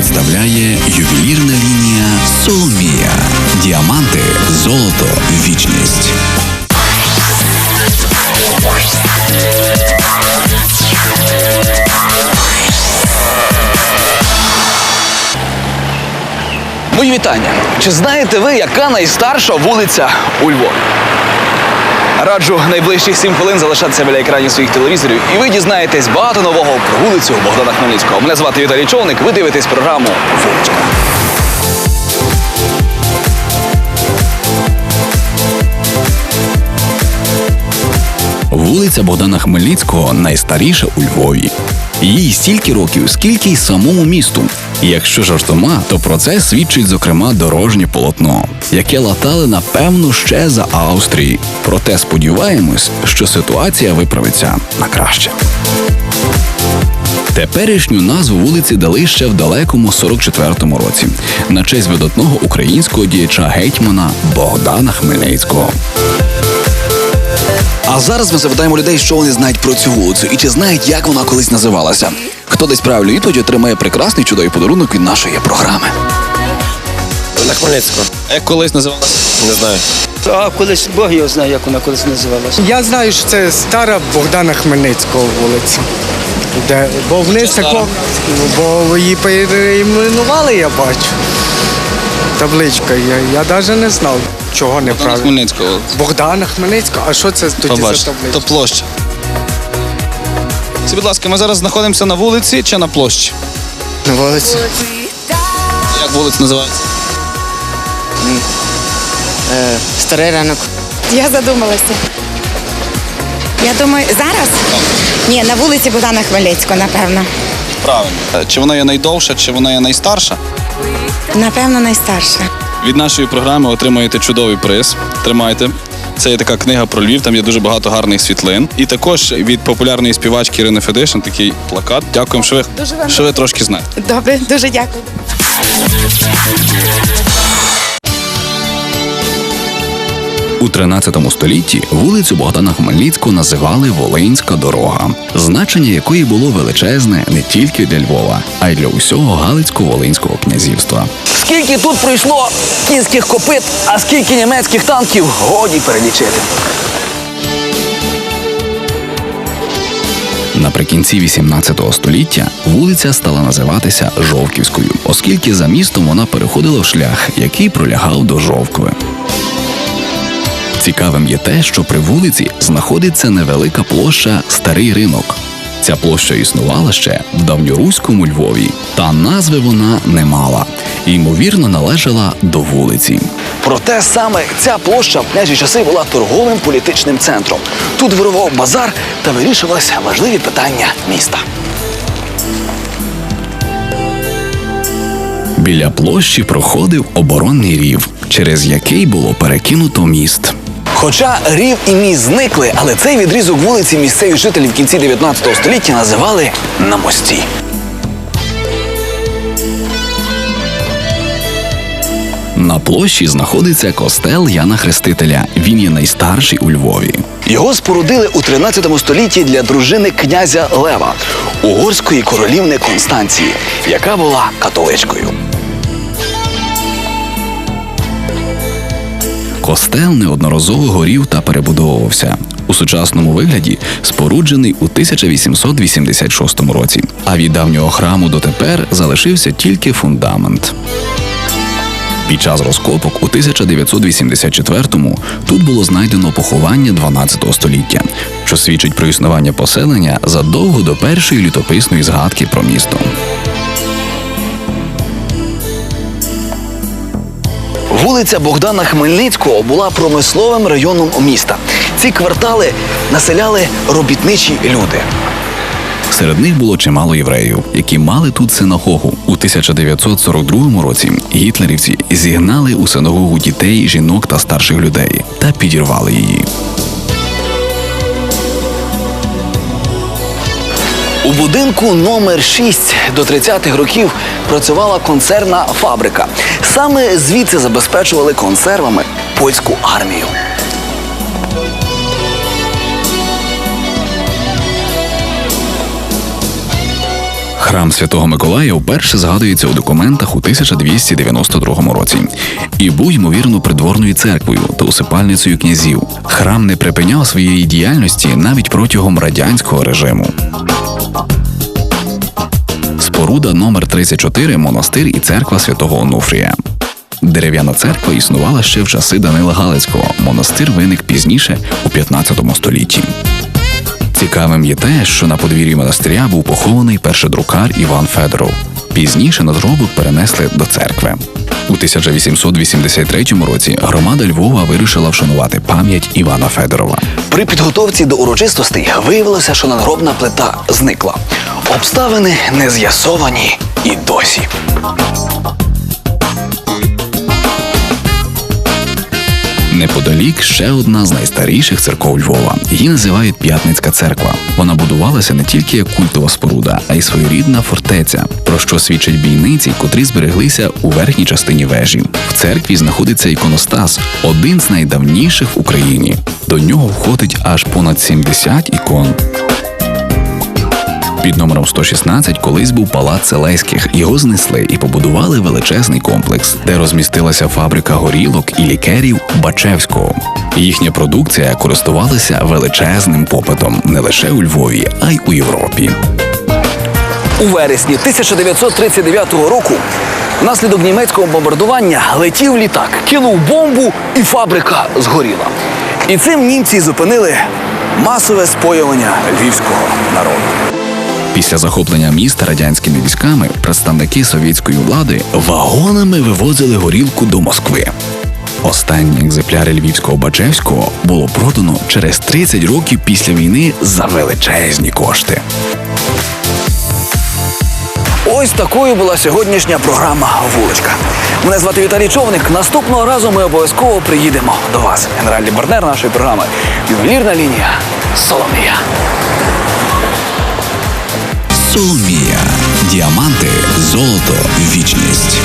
представляє ювелірна лінія Соломія. Діаманти, золото, вічність. Мої вітання. Чи знаєте ви, яка найстарша вулиця у Львові? Раджу найближчих 7 хвилин залишатися біля екранів своїх телевізорів, і ви дізнаєтесь багато нового про вулицю Богдана Хмельницького. Мене звати Віталій Човник. Ви дивитесь програму Вуличка. Вулиця Богдана Хмельницького найстаріша у Львові. Їй стільки років, скільки й самому місту. Якщо жартома, то про це свідчить зокрема дорожнє полотно, яке латали напевно ще за Австрії. Проте сподіваємось, що ситуація виправиться на краще. Теперішню назву вулиці дали ще в далекому 44-му році на честь видатного українського діяча гетьмана Богдана Хмельницького. А зараз ми запитаємо людей, що вони знають про цю вулицю і чи знають, як вона колись називалася. Хто десь правильну відповідь отримає прекрасний чудовий подарунок від нашої програми. На Хмельницького. Як колись називалася? Не знаю. А колись Бог його знає, як вона колись називалася. Я знаю, що це стара Богдана Хмельницького вулиця. Де, бо вниз тако, бо її перейменували, я бачу. Табличка. Я, я навіть не знав, чого неправильно. Хмельницького. Богдана Хмельницького, а що це тоді за табличка? площа. Скажіть, будь ласка, ми зараз знаходимося на вулиці чи на площі? На вулиці. Як вулиця називається? Старий ранок. Я задумалася. Я думаю, зараз? Ні, на вулиці Богдана Хмельницького, напевно. Правильно. Е, Чи вона є найдовша, чи вона є найстарша? Напевно, найстарша. Від нашої програми отримаєте чудовий приз. Тримайте. Це є така книга про Львів, там є дуже багато гарних світлин. І також від популярної співачки Ірини Федишин такий плакат. Дякуємо, що ви, Дуже вам що ви трошки знаєте. Добре, дуже дякую. 13 столітті вулицю Богдана Хмельницького називали Волинська дорога, значення якої було величезне не тільки для Львова, а й для усього Галицько-Волинського князівства. Скільки тут пройшло кінських копит, а скільки німецьких танків годі перелічити. Наприкінці 18 століття вулиця стала називатися Жовківською, оскільки за містом вона переходила в шлях, який пролягав до Жовкви. Цікавим є те, що при вулиці знаходиться невелика площа Старий ринок. Ця площа існувала ще в давньоруському Львові, та назви вона не мала. і, Ймовірно, належала до вулиці. Проте саме ця площа в княжі часи була торговим політичним центром. Тут вирував базар та вирішувалися важливі питання міста. Біля площі проходив оборонний рів, через який було перекинуто міст. Хоча рів і міст зникли, але цей відрізок вулиці місцеві жителі в кінці 19 століття називали на мості. На площі знаходиться костел Яна Хрестителя. Він є найстарший у Львові. Його спорудили у 13 столітті для дружини князя Лева, угорської королівни Констанції, яка була католичкою. Костел неодноразово горів та перебудовувався. У сучасному вигляді споруджений у 1886 році. А від давнього храму дотепер залишився тільки фундамент. Під час розкопок у 1984-му тут було знайдено поховання 12 століття, що свідчить про існування поселення задовго до першої літописної згадки про місто. Вулиця Богдана Хмельницького була промисловим районом міста. Ці квартали населяли робітничі люди. Серед них було чимало євреїв, які мали тут синагогу. У 1942 році гітлерівці зігнали у синагогу дітей, жінок та старших людей та підірвали її. У будинку номер 6 до 30-х років працювала консервна фабрика. Саме звідси забезпечували консервами польську армію. Храм Святого Миколая вперше згадується у документах у 1292 році і був ймовірно придворною церквою та усипальницею князів. Храм не припиняв своєї діяльності навіть протягом радянського режиму. Споруда номер 34 монастир і церква святого Онуфрія. Дерев'яна церква існувала ще в часи Данила Галицького. Монастир виник пізніше у 15 столітті. Цікавим є те, що на подвір'ї монастиря був похований першодрукар Іван Федоров. Пізніше надгробок перенесли до церкви. У 1883 році громада Львова вирішила вшанувати пам'ять Івана Федорова. При підготовці до урочистостей виявилося, що надгробна плита зникла. Обставини не з'ясовані і досі. Неподалік ще одна з найстаріших церков Львова. Її називають П'ятницька церква. Вона будувалася не тільки як культова споруда, а й своєрідна фортеця, про що свідчать бійниці, котрі збереглися у верхній частині вежі. В церкві знаходиться іконостас, один з найдавніших в Україні. До нього входить аж понад 70 ікон. Під номером 116 колись був палац Селеських. Його знесли і побудували величезний комплекс, де розмістилася фабрика горілок і лікерів Бачевського. Їхня продукція користувалася величезним попитом не лише у Львові, а й у Європі. У вересні 1939 року внаслідок німецького бомбардування летів літак, кинув бомбу і фабрика згоріла. І цим німці зупинили масове споювання львівського народу. Після захоплення міста радянськими військами представники совєтської влади вагонами вивозили горілку до Москви. Останні екземпляри львівського Бачевського було продано через 30 років після війни за величезні кошти. Ось такою була сьогоднішня програма Вуличка. Мене звати Віталій Човник. Наступного разу ми обов'язково приїдемо до вас. Генеральний партнер нашої програми ювелірна лінія Соломія. Соломія. Діаманти, золото, вічність.